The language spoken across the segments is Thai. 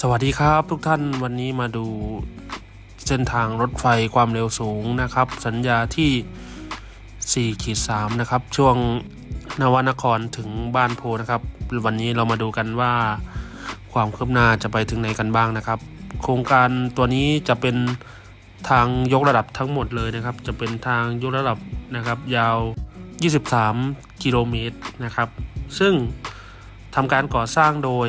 สวัสดีครับทุกท่านวันนี้มาดูเส้นทางรถไฟความเร็วสูงนะครับ สัญญาที่ 4 ขีด 3 นะครับ ช่วงนวนครถึงบ้านโพนะครับ วันนี้เรามาดูกันว่าความคืบหน้าจะไปถึงไหนกันบ้างนะครับ โครงการตัวนี้จะเป็นทางยกระดับทั้งหมดเลยนะครับ จะเป็นทางยกระดับนะครับยาว 23 กิโลเมตรนะครับ ซึ่งทำการก่อสร้างโดย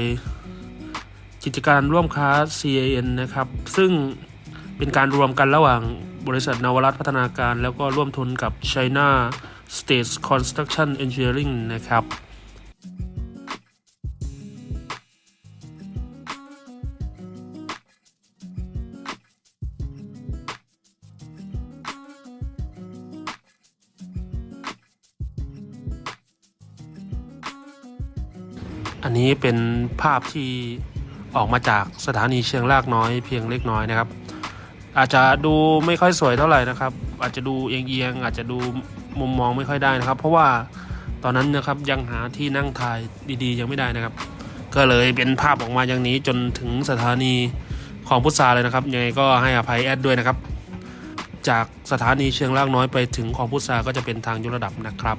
กิจการร่วมค้า CAN นะครับ ซึ่งเป็นการรวมกันระหว่างบริษัทนวรัตพัฒนาการ แล้วก็ร่วมทุนกับ China State Construction Engineering นะครับอันนี้เป็นภาพที่ ออกมาจากสถานีเชียงรากน้อยเพียงเล็กน้อยนะครับ อาจจะดูไม่ค่อยสวยเท่าไหร่นะครับ อาจจะดูเอียงๆอาจจะดูมุมมองไม่ค่อยได้นะครับ เพราะว่าตอนนั้นนะครับยังหาที่นั่งถ่ายดีๆ ยังไม่ได้นะครับ ก็เลยเป็นภาพออกมาอย่างนี้จนถึงสถานีของพุทราเลยนะครับยังไงก็ให้อภัยแอดด้วยนะครับ จากสถานีเชียงรากน้อยไปถึงของพุทราก็จะเป็นทางยกระดับนะครับ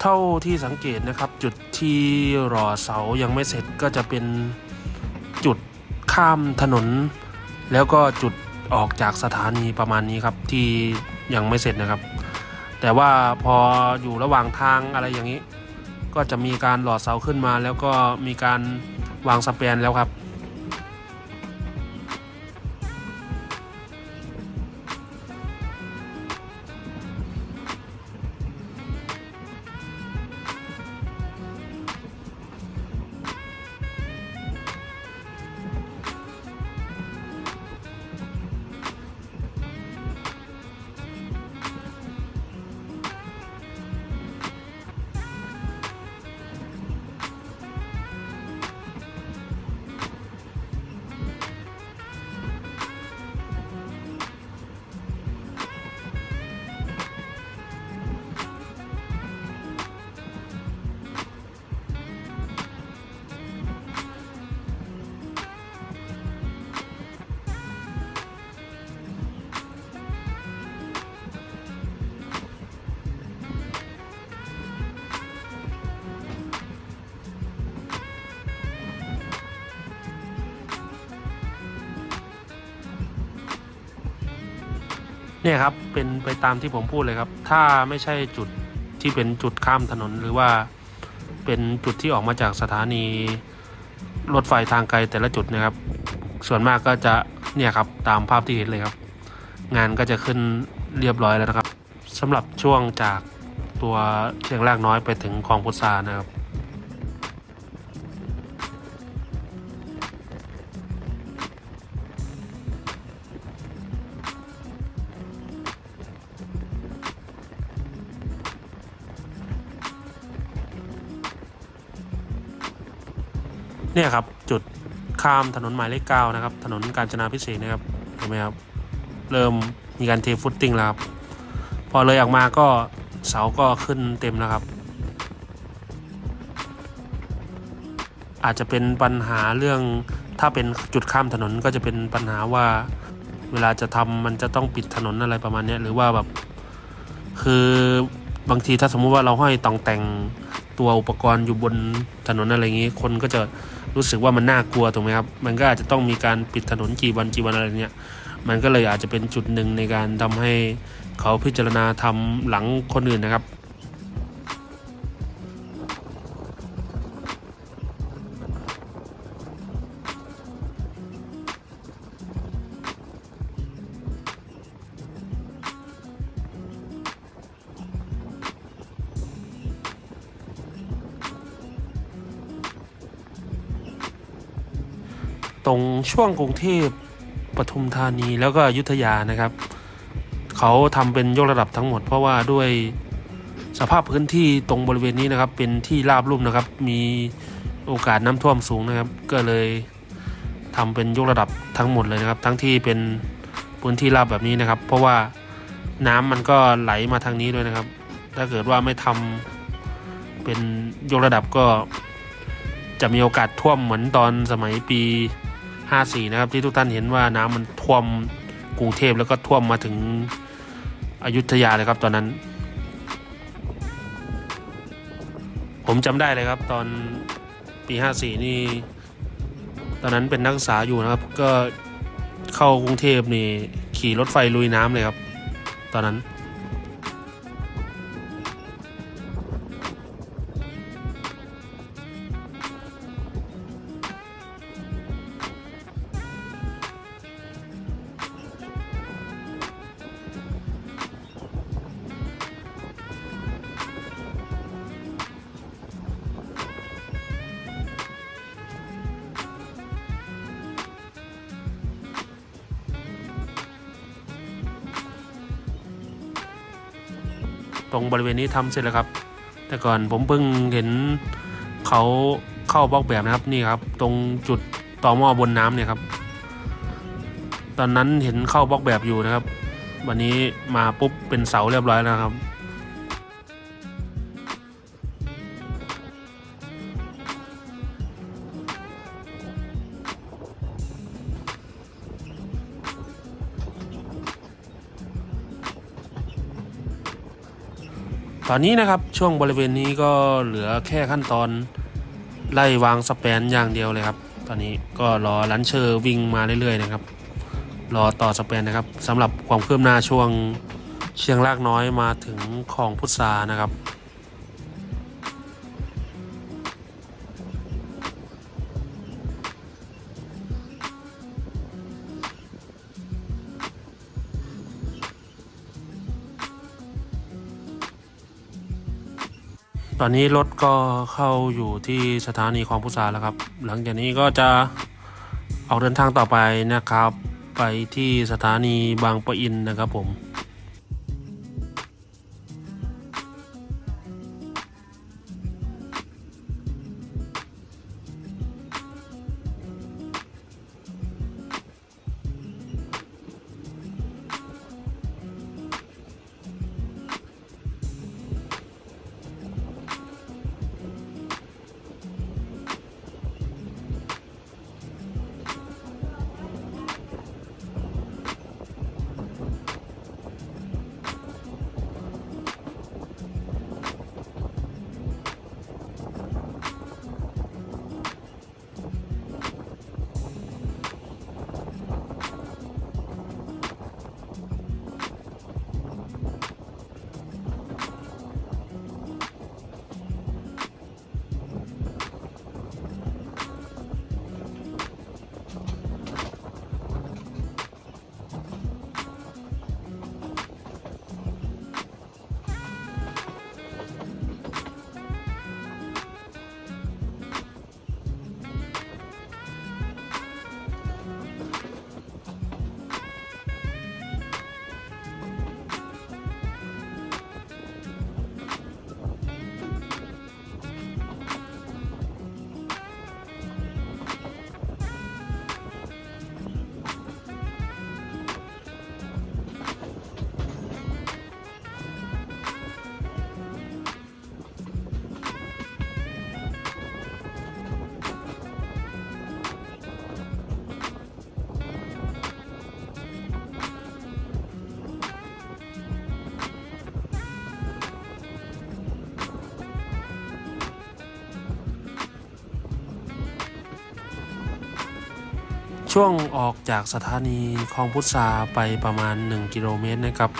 เท่าที่สังเกตนะครับจุด ที่รอเสายังไม่เสร็จก็จะเป็นจุดข้ามถนน แล้วก็จุดออกจากสถานีประมาณนี้ครับที่ยังไม่เสร็จนะครับ แต่ว่าพออยู่ระหว่างทางอะไรอย่างนี้ ก็จะมีการหล่อเสาขึ้นมา แล้วก็มีการวางสเปนแล้วครับ เนี่ยครับเป็นไปตามที่ผมพูดเลยครับ ถ้าไม่ใช่จุดที่เป็นจุดข้ามถนนหรือว่าเป็นจุดที่ออกมาจากสถานีรถไฟทางไกลแต่ละจุดนะครับ ส่วนมากก็จะเนี่ยครับตามภาพที่เห็นเลยครับ งานก็จะขึ้นเรียบร้อยแล้วนะครับสำหรับช่วงจากตัวเชียงรากน้อยไปถึงคลองพุทรานะครับ เนี่ยครับจุดข้ามถนนหมายเลขเก้านะครับ ถนนกาญจนาพิเศษนะครับเห็นไหมครับ เริ่มมีการเทฟุตติ้งแล้วครับ พอเลยออกมาก็เสาก็ขึ้นเต็มแล้วครับ อาจจะเป็นปัญหาเรื่องถ้าเป็นจุดข้ามถนนก็จะเป็นปัญหาว่าเวลาจะทำมันจะต้องปิดถนนอะไรประมาณนี้หรือว่าแบบ คือบางทีถ้าสมมุติว่าเราห้อยต่องแต่งตัวอุปกรณ์อยู่บนถนนอะไรอย่างนี้ คนก็จะ รู้สึกว่ามันน่ากลัวถูกไหมครับ มันก็อาจจะต้องมีการปิดถนนกี่วันกี่วันอะไรเนี้ย มันก็เลยอาจจะเป็นจุดหนึ่งในการทำให้เขาพิจารณาทำหลังคนอื่นนะครับ รงช่วงกรุงเทพปทุมธานีแล้วก็อยุธยานะครับ เขาทำเป็นยกระดับทั้งหมด เพราะว่าด้วยสภาพพื้นที่ตรงบริเวณนี้นะครับ เป็นที่ราบลุ่มนะครับ มีโอกาสน้ำท่วมสูงนะครับ ก็เลยทำเป็นยกระดับทั้งหมดเลยนะครับ ทั้งที่เป็นพื้นที่ราบแบบนี้นะครับ เพราะว่าน้ำมันก็ไหลมาทางนี้ด้วยนะครับ ถ้าเกิดว่าไม่ทำเป็นยกระดับก็จะมีโอกาสท่วมเหมือนตอนสมัยปี 54 นะครับ ที่ทุกท่านเห็นว่าน้ำมันท่วมกรุงเทพแล้วก็ท่วมมาถึงอยุธยาเลยครับตอนนั้น ผมจำได้เลยครับ ตอนปี 54 นี่ ตอนนั้นเป็นนักศึกษาอยู่นะครับ ก็เข้ากรุงเทพนี่ขี่รถไฟลุยน้ำเลยครับ ตอนนั้น ตรงบริเวณนี้ทำเสร็จแล้วครับ แต่ก่อนผมเพิ่งเห็นเขาเข้าบล็อกแบบนะครับนี่ครับ ตรงจุดต่อหม้อบนน้ำเนี่ยครับ ตอนนั้นเห็นเข้าบล็อกแบบอยู่นะครับ วันนี้มาปุ๊บเป็นเสาเรียบร้อยแล้วครับ ตอนนี้นะครับช่วงบริเวณนี้ก็เหลือแค่ขั้นตอนไล่วางสแปนอย่างเดียวเลยครับ ตอนนี้ก็รอลันเชอร์วิ่งมาเรื่อยๆนะครับ รอต่อสแปนนะครับสำหรับความคืบหน้าช่วงเชียงรากน้อยมาถึงคลองพุทธานะครับ ตอนนี้รถก็เข้าอยู่ที่สถานีคลองพุทราแล้วครับ หลังจากนี้ก็จะออกเดินทางต่อไปนะครับ ไปที่สถานีบางปะอินนะครับผม ช่วงออกจากสถานีคลองพุทราไปประมาณ 1 กิโลเมตรนะครับ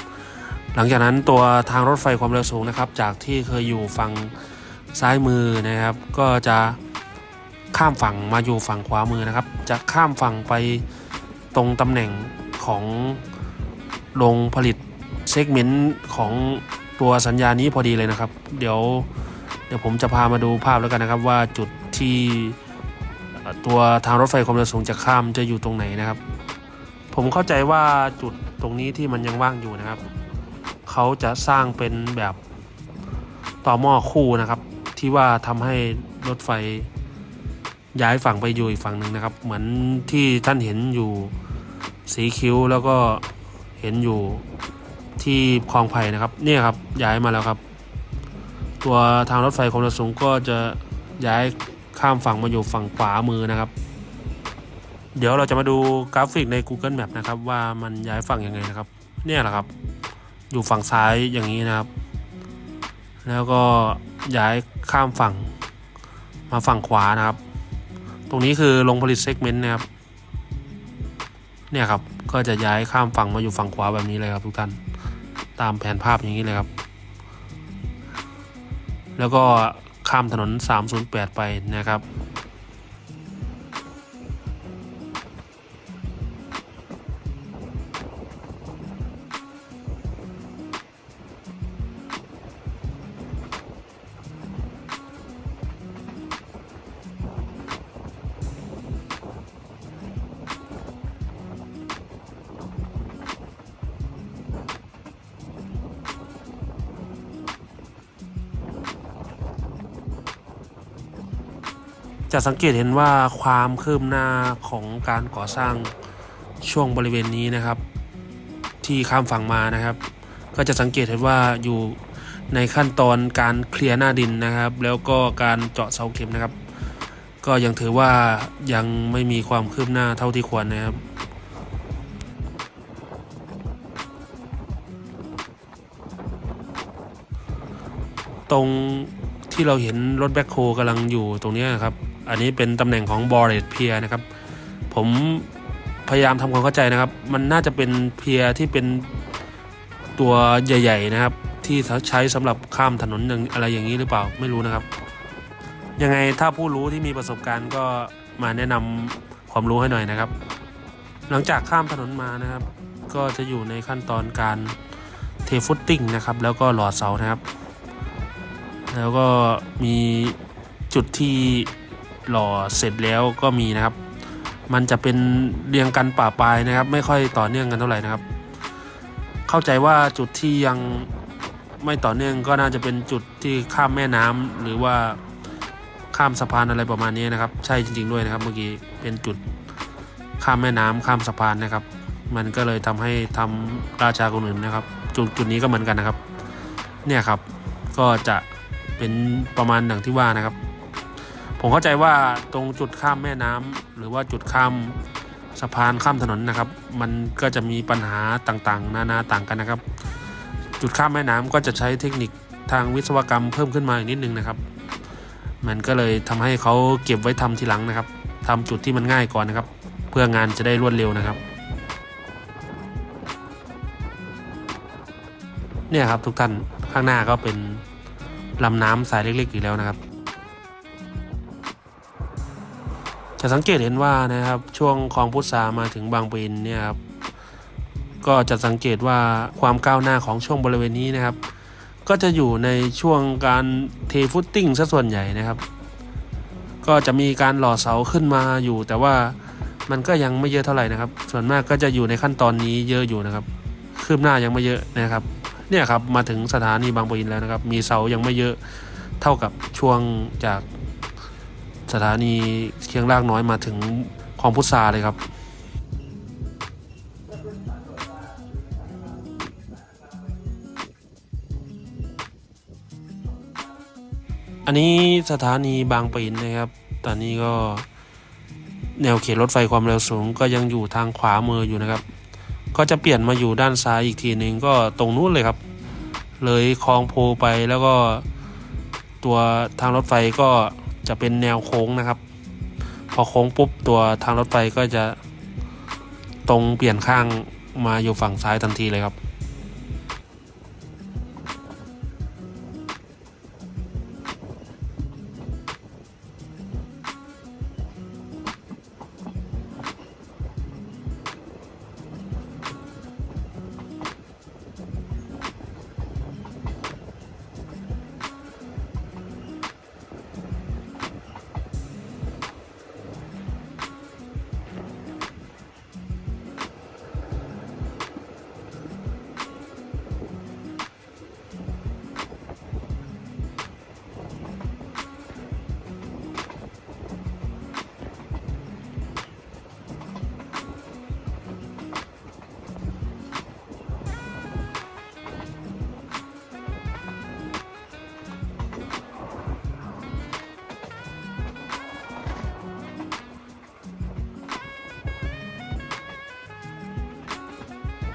หลังจากนั้นตัวทางรถไฟความเร็วสูงนะครับ จากที่เคยอยู่ฝั่งซ้ายมือนะครับ ก็จะข้ามฝั่งมาอยู่ฝั่งขวามือนะครับ จะข้ามฝั่งไปตรงตำแหน่งของโรงผลิตเซกเมนต์ของตัวสัญญานี้พอดีเลยนะครับ เดี๋ยวเดี๋ยวผมจะพามาดูภาพแล้วกันนะครับว่าจุดที่ ตัวทางรถไฟความเร็วสูงจะข้ามจะอยู่ตรงไหนนะครับ ผมเข้าใจว่าจุดตรงนี้ที่มันยังว่างอยู่นะครับ เขาจะสร้างเป็นแบบต่อหม้อคู่นะครับ ที่ว่าทำให้รถไฟย้ายฝั่งไปอยู่อีกฝั่งหนึ่งนะครับ เหมือนที่ท่านเห็นอยู่สีคิ้วแล้วก็เห็นอยู่ที่คลองไผ่นะครับเนี่ยครับย้ายมาแล้วครับ ตัวทางรถไฟความเร็วสูงก็จะย้าย ข้ามฝั่งมาอยู่ฝั่งขวามือนะครับ เดี๋ยวเราจะมาดูกราฟิกใน Google Map นะครับ ว่ามันย้ายฝั่งยังไงนะครับ เนี่ยแหละครับ อยู่ฝั่งซ้ายอย่างนี้นะครับ แล้วก็ย้ายข้ามฝั่งมาฝั่งขวานะครับ ตรงนี้คือลงผลิตเซกเมนต์นะครับ เนี่ยครับ ก็จะย้ายข้ามฝั่งมาอยู่ฝั่งขวาแบบนี้เลยครับทุกท่าน ตามแผนภาพอย่างนี้เลยครับ แล้วก็ ข้ามถนน 308 ไปนะครับ จะสังเกตเห็นว่าความคืบหน้าของการก่อสร้างช่วงบริเวณนี้นะครับ ที่ข้ามฝั่งมานะครับ ก็จะสังเกตเห็นว่าอยู่ในขั้นตอนการเคลียร์หน้าดินนะครับ แล้วก็การเจาะเสาเข็มนะครับ ก็ยังถือว่ายังไม่มีความคืบหน้าเท่าที่ควรนะครับตรงที่เราเห็นรถแบ็คโฮกำลังอยู่ตรงนี้ยครับ อันนี้เป็นตำแหน่งของบอร์เรตเพียนะครับ ผมพยายามทำความเข้าใจนะครับ มันน่าจะเป็นเพียที่เป็นตัวใหญ่ ๆ นะครับ ที่ใช้สำหรับข้ามถนนอย่างอะไรอย่างนี้หรือเปล่าไม่รู้นะครับ ยังไงถ้าผู้รู้ที่มีประสบการณ์ก็มาแนะนำความรู้ให้หน่อยนะครับ หลังจากข้ามถนนมานะครับ ก็จะอยู่ในขั้นตอนการเทฟุตติ้งนะครับ แล้วก็หล่อเสานะครับ แล้วก็มีจุดที่ หล่อเสร็จแล้วก็มีนะครับ มันจะเป็นเรียงกันป่าปลายนะครับ ไม่ค่อยต่อเนื่องกันเท่าไหร่นะครับ เข้าใจว่าจุดที่ยังไม่ต่อเนื่องก็น่าจะเป็นจุดที่ข้ามแม่น้ำหรือว่าข้ามสะพานอะไรประมาณนี้นะครับ ใช่จริง ๆด้วยนะครับ เมื่อกี้เป็นจุดข้ามแม่น้ำข้ามสะพานนะครับ มันก็เลยทำให้ทำราชาคนอื่นนะครับ จุดจุดนี้ก็เหมือนกันนะครับ เนี่ยครับก็จะเป็นประมาณดังที่ว่านะครับ ผมเข้าใจว่าตรงจุดข้ามแม่น้ำหรือว่าจุดข้ามสะพานข้ามถนนนะครับ มันก็จะมีปัญหาต่างๆ นานาต่างกันนะครับ จุดข้ามแม่น้ำก็จะใช้เทคนิคทางวิศวกรรมเพิ่มขึ้นมาอีกนิดนึงนะครับ มันก็เลยทำให้เขาเก็บไว้ทำทีหลังนะครับทำจุดที่มันง่ายก่อนนะครับ เพื่องานจะได้รวดเร็วนะครับ เนี่ยครับทุกท่านข้างหน้าก็เป็นลำน้ำสายเล็กๆอีกแล้วนะครับ จะสังเกตเห็นว่านะครับช่วงคลองพุทรามาถึงบางปะอินเนี่ยครับก็จะสังเกตว่าความก้าวหน้าของช่วงบริเวณนี้นะครับ ก็จะอยู่ในช่วงการเทฟุตติ้งซะส่วนใหญ่นะครับ ก็จะมีการหล่อเสาขึ้นมาอยู่ แต่ว่ามันก็ยังไม่เยอะเท่าไหร่นะครับ ส่วนมากก็จะอยู่ในขั้นตอนนี้เยอะอยู่นะครับ คืบหน้ายังไม่เยอะนะครับ เนี่ยครับมาถึงสถานีบางปะอินแล้วนะครับ มีเสายังไม่เยอะเท่ากับช่วงจาก สถานีเคียงรากน้อยมาถึงคลองพุทราเลยครับ อันนี้สถานีบางปะอินนะครับ ตอนนี้ก็แนวเขตรถไฟความเร็วสูงก็ยังอยู่ทางขวามืออยู่นะครับ ก็จะเปลี่ยนมาอยู่ด้านซ้ายอีกทีหนึ่งก็ตรงนู้นเลยครับ เลยคลองโพไปแล้วก็ตัวทางรถไฟก็ จะเป็นแนวโค้งนะครับ พอโค้งปุ๊บตัวทางรถไฟก็จะตรงเปลี่ยนข้างมาอยู่ฝั่งซ้ายทันทีเลยครับ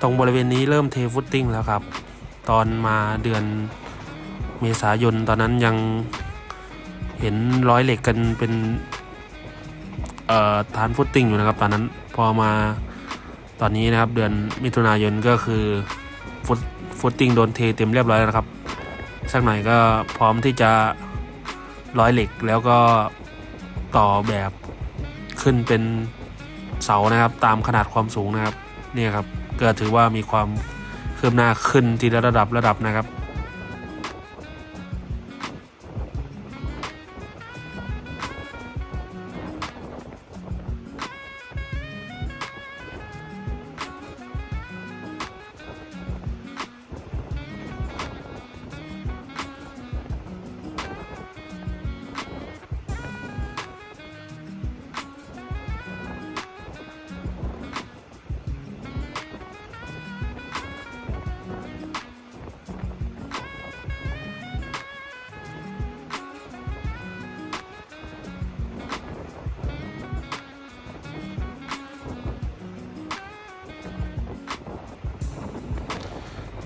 รงบริเวณนี้เริ่มเทฟุตติ้งแล้วครับ ตอนมาเดือนเมษายนตอนนั้นยังเห็นร้อยเหล็กกันเป็นเอ่อฐานฟุตติ้งอยู่นะครับ ตอนนั้นพอมาตอนนี้นะครับเดือนมิถุนายนก็คือฟุตฟุตติ้งโดนเทเต็มเรียบร้อยแล้วนะครับ สักหน่อยก็พร้อมที่จะร้อยเหล็กแล้วก็ต่อแบบขึ้นเป็นเสานะครับ ตามขนาดความสูงนะครับ เนี่ยครับ ก็ถือว่ามีความคืบหน้าขึ้นทีละระดับระดับนะครับ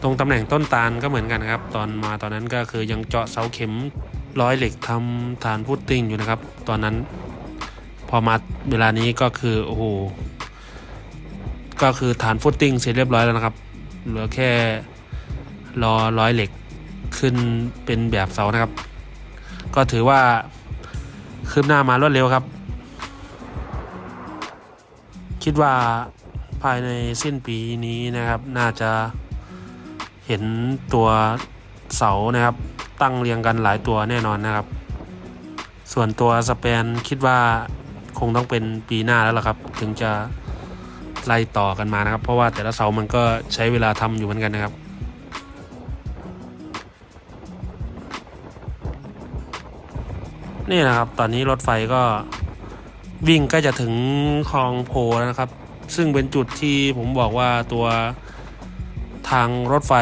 รงตำแหน่งต้นตาลก็เหมือนกันครับ ตอนมาตอนนั้นก็คือยังเจาะเสาเข็มร้อยเหล็กทำฐานพุตติ้งอยู่นะครับ ตอนนั้น พอมาเวลานี้ก็คือโอ้โหก็คือฐานฟุตติ้งเสร็จเรียบร้อยแล้วนะครับ เหลือแค่รอร้อยเหล็กขึ้นเป็นแบบเสานะครับ ก็ถือว่าคืบหน้ามารวดเร็วครับ คิดว่าภายในสิ้นปีนี้นะครับ น่าจะ เห็นตัวเสานะครับ ตั้งเรียงกันหลายตัวแน่นอนนะครับ ส่วนตัวสแปนคิดว่าคงต้องเป็นปีหน้าแล้วล่ะครับ ถึงจะไล่ต่อกันมานะครับ เพราะว่าแต่ละเสามันก็ใช้เวลาทำอยู่เหมือนกันนะครับนี่นะครับ ตอนนี้รถไฟก็วิ่งใกล้จะถึงคลองโพแล้วนะครับ ซึ่งเป็นจุดที่ผมบอกว่าตัว ทางรถไฟ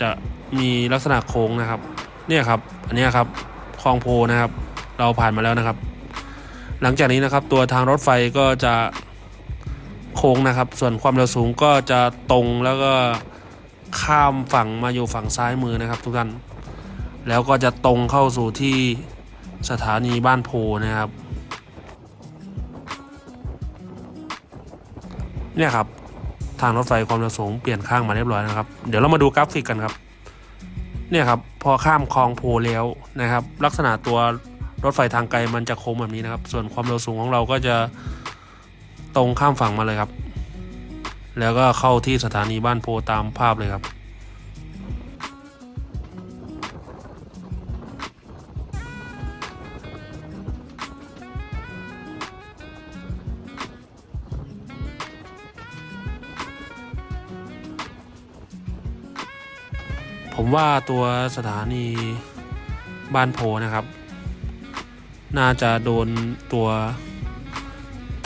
จะมีลักษณะโค้งนะครับ เนี่ยครับ อันนี้ครับคลองโพนะครับ เราผ่านมาแล้วนะครับ หลังจากนี้นะครับ ตัวทางรถไฟก็จะโค้งนะครับ ส่วนความเร็วสูงก็จะตรงแล้วก็ข้ามฝั่งมาอยู่ฝั่งซ้ายมือนะครับ ทุกท่านแล้วก็จะตรงเข้าสู่ที่สถานีบ้านโพนะครับ เนี่ยครับ ทางรถไฟความเร็วสูงเปลี่ยนข้างมาเรียบร้อยนะครับ เดี๋ยวเรามาดูกราฟิกกันครับ เนี่ยครับพอข้ามคลองโพแล้วนะครับ ลักษณะตัวรถไฟทางไกลมันจะโค้งแบบนี้นะครับ ส่วนความเร็วสูงของเราก็จะตรงข้ามฝั่งมาเลยครับ แล้วก็เข้าที่สถานีบ้านโพตามภาพเลยครับ ผมว่าตัวสถานีบ้านโพนะครับ น่าจะโดนตัว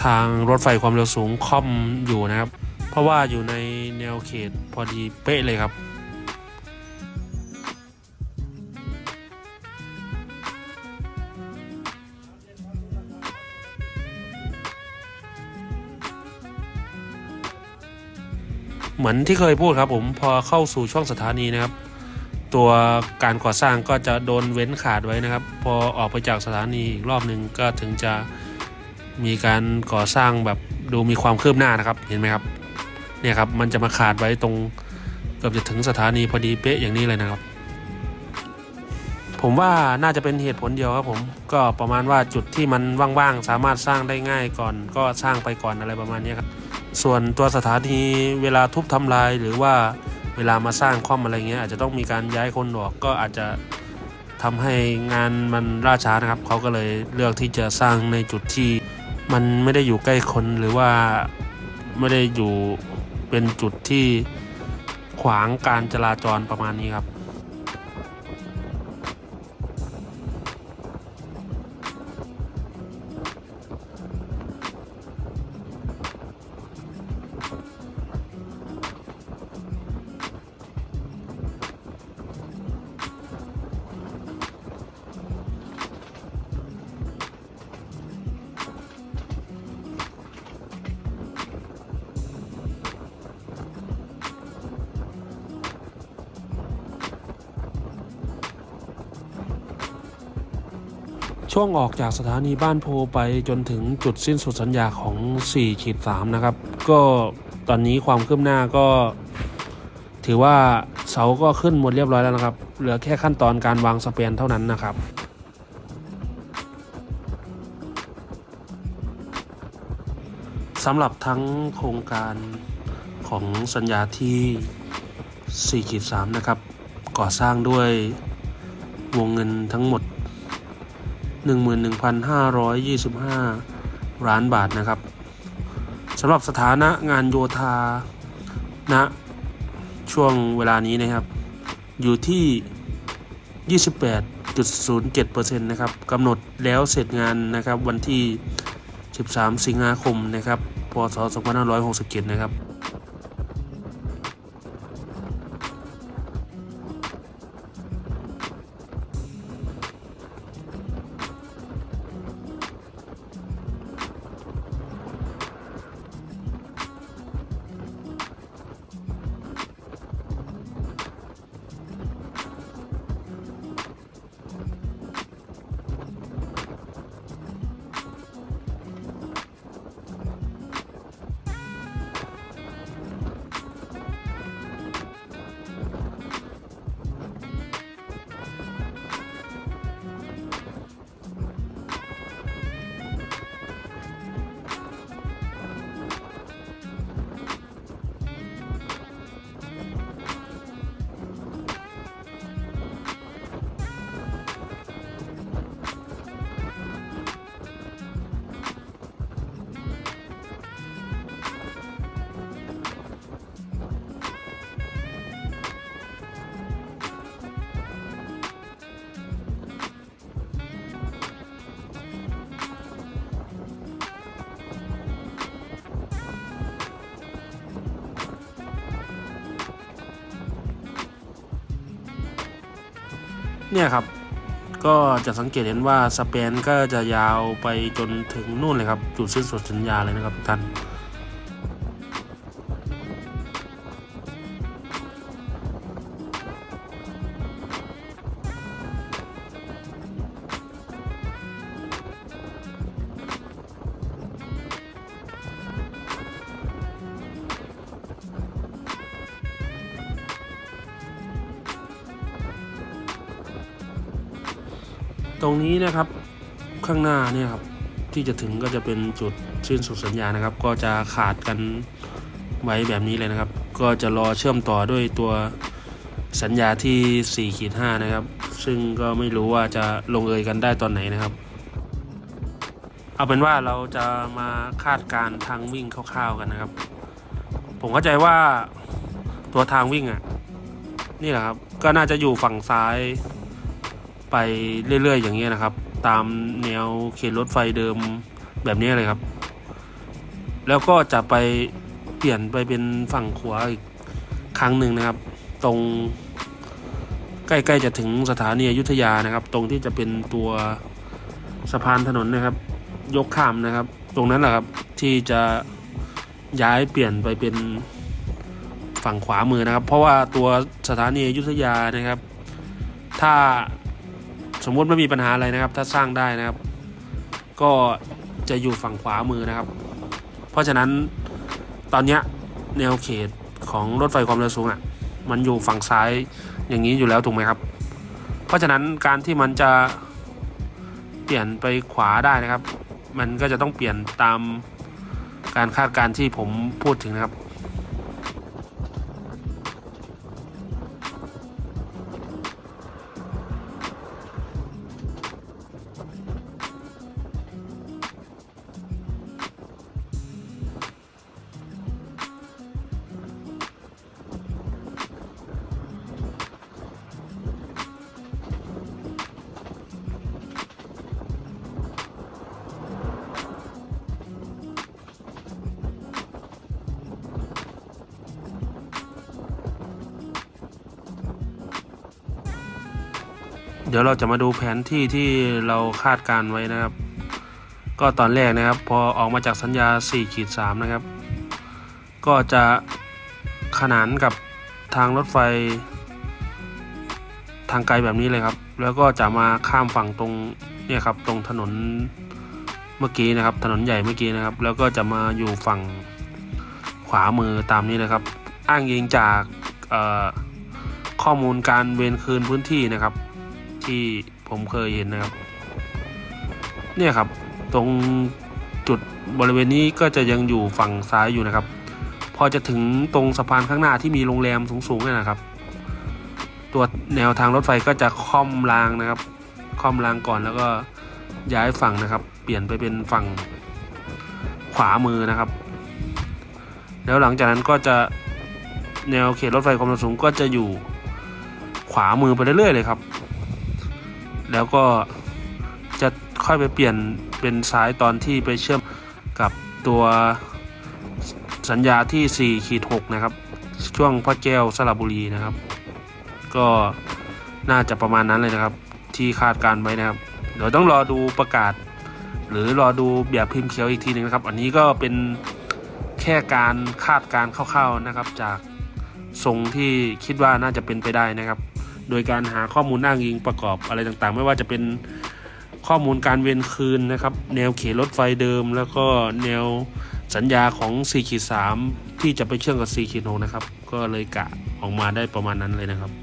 ทางรถไฟความเร็วสูงค่อมอยู่นะครับ เพราะว่าอยู่ในแนวเขตพอดีเป๊ะเลยครับเหมือนที่เคยพูดครับผมพอเข้าสู่ช่วงสถานีนะครับ ตัวการก่อสร้างก็จะโดนเว้นขาดไว้นะครับ พอออกไปจากสถานีอีกรอบหนึ่งก็ถึงจะมีการก่อสร้างแบบดูมีความคืบหน้านะครับเห็นไหมครับเนี่ยครับมันจะมาขาดไว้ตรงเกือบจะถึงสถานีพอดีเป๊ะอย่างนี้เลยนะครับ ผมว่าน่าจะเป็นเหตุผลเดียวครับผมก็ประมาณว่าจุดที่มันว่างๆสามารถสร้างได้ง่ายก่อน ก็สร้างไปก่อนอะไรประมาณนี้ครับส่วนตัวสถานีเวลาทุบทำลายหรือว่า เวลามาสร้างคอมอะไรเงี้ยอาจจะต้องมีการย้ายคนออกก็อาจจะทำให้งานมันล่าช้านะครับ เขาก็เลยเลือกที่จะสร้างในจุดที่มันไม่ได้อยู่ใกล้คนหรือว่าไม่ได้อยู่เป็นจุดที่ขวางการจราจรประมาณนี้ครับ ช่วงออกจากสถานีบ้านโพไปจนถึงจุดสิ้นสุดสัญญาของ4ขีด3นะครับ ก็ตอนนี้ความคืบหน้าก็ ถือว่าเสาก็ขึ้นหมดเรียบร้อยแล้วนะครับ เหลือแค่ขั้นตอนการวางสเปนเท่านั้นนะครับสำหรับทั้งโครงการของสัญญาที่4ขีด3นะครับ ก่อสร้างด้วยวงเงินทั้งหมด 11,525 ล้านบาทนะครับสำหรับสถานะงานโยธาณช่วงเวลานี้นะครับ อยู่ที่ 28.07%นะครับกำหนดแล้วเสร็จงานนะครับวันที่ 13 สิงหาคมนะครับ พศ 2567 นะครับ เนี่ยครับ ก็จะสังเกตเห็นว่าสเปนก็จะยาวไปจนถึงนู่นเลยครับ จุดสิ้นสุดสัญญาเลยนะครับทุกท่าน ตรงนี้นะครับข้างหน้าเนี่ยครับที่จะถึงก็จะเป็นจุดสิ้นสุดสัญญานะครับ ก็จะขาดกันไว้แบบนี้เลยนะครับ ก็จะรอเชื่อมต่อด้วยตัวสัญญาที่4ขีด5นะครับ ซึ่งก็ไม่รู้ว่าจะลงเอยกันได้ตอนไหนนะครับ เอาเป็นว่าเราจะมาคาดการทางวิ่งคร่าวๆกันนะครับ ผมเข้าใจว่าตัวทางวิ่งอะนี่แหละครับ ก็น่าจะอยู่ฝั่งซ้าย ไปเรื่อยๆ อย่างเงี้ยนะครับ ตามแนวเขตรถไฟเดิมแบบนี้เลยครับ แล้วก็จะไปเปลี่ยนไปเป็นฝั่งขวาอีกครั้งหนึ่งนะครับ ตรงใกล้ๆจะถึงสถานีอยุธยานะครับ ตรงที่จะเป็นตัวสะพานถนนนะครับ ยกข้ามนะครับ ตรงนั้นแหละครับที่จะย้ายเปลี่ยนไปเป็นฝั่งขวามือนะครับ เพราะว่าตัวสถานีอยุธยานะครับ ถ้า สมมติไม่มีปัญหาอะไรนะครับ ถ้าสร้างได้นะครับ ก็จะอยู่ฝั่งขวามือนะครับ เพราะฉะนั้นตอนเนี้ยแนวเขตของรถไฟความเร็วสูงอะมันอยู่ฝั่งซ้ายอย่างนี้อยู่แล้วถูกไหมครับ เพราะฉะนั้นการที่มันจะเปลี่ยนไปขวาได้นะครับ มันก็จะต้องเปลี่ยนตามการคาดการณ์ที่ผมพูดถึงนะครับ ยวเราจะมาดูแผนที่ที่เราคาดการไว้นะครับ ก็ตอนแรกนะครับ พอออกมาจากสัญญา4ขีด3นะครับ ก็จะขนานกับทางรถไฟ ทางไกลแบบนี้เลยครับ แล้วก็จะมาข้ามฝั่งตรงเนี่ยครับตรงถนนเมื่อกี้นะครับ ถนนใหญ่เมื่อกี้นะครับ แล้วก็จะมาอยู่ฝั่งขวามือตามนี้นะครับ อ้างอิงจากข้อมูลการเวนคืนพื้นที่นะครับ ที่ผมเคยเห็นนะครับ เนี่ยครับ ตรงจุดบริเวณนี้ก็จะยังอยู่ฝั่งซ้ายอยู่นะครับ พอจะถึงตรงสะพานข้างหน้าที่มีโรงแรมสูงๆเนี่ยนะครับ ตัวแนวทางรถไฟก็จะค่อมรางนะครับ ค่อมรางก่อนแล้วก็ย้ายฝั่งนะครับ เปลี่ยนไปเป็นฝั่งขวามือนะครับ แล้วหลังจากนั้นก็จะแนวเขตรถไฟความเร็วสูงก็จะอยู่ขวามือไปเรื่อยๆเลยครับ แล้วก็จะค่อยไปเปลี่ยนเป็นซ้ายตอนที่ไปเชื่อมกับตัวสัญญาที่4ขีด6นะครับ ช่วงพระแก้วสระบุรีนะครับ ก็น่าจะประมาณนั้นเลยนะครับ ที่คาดการไว้นะครับ เดี๋ยวต้องรอดูประกาศ หรือรอดูแบบพิมพ์เขียวอีกทีหนึ่งนะครับ อันนี้ก็เป็นแค่การคาดการคร่าวๆนะครับ จากทรงที่คิดว่าน่าจะเป็นไปได้นะครับ โดยการหาข้อมูลอ้างอิงประกอบอะไรต่างๆ ไม่ว่าจะเป็นข้อมูลการเวียนคืนนะครับ แนวเขตรถไฟเดิม แล้วก็แนวสัญญาของ4ขีด3ที่จะไปเชื่อมกับ4ขีด6นะครับ ก็เลยกะออกมาได้ประมาณนั้นเลยนะครับ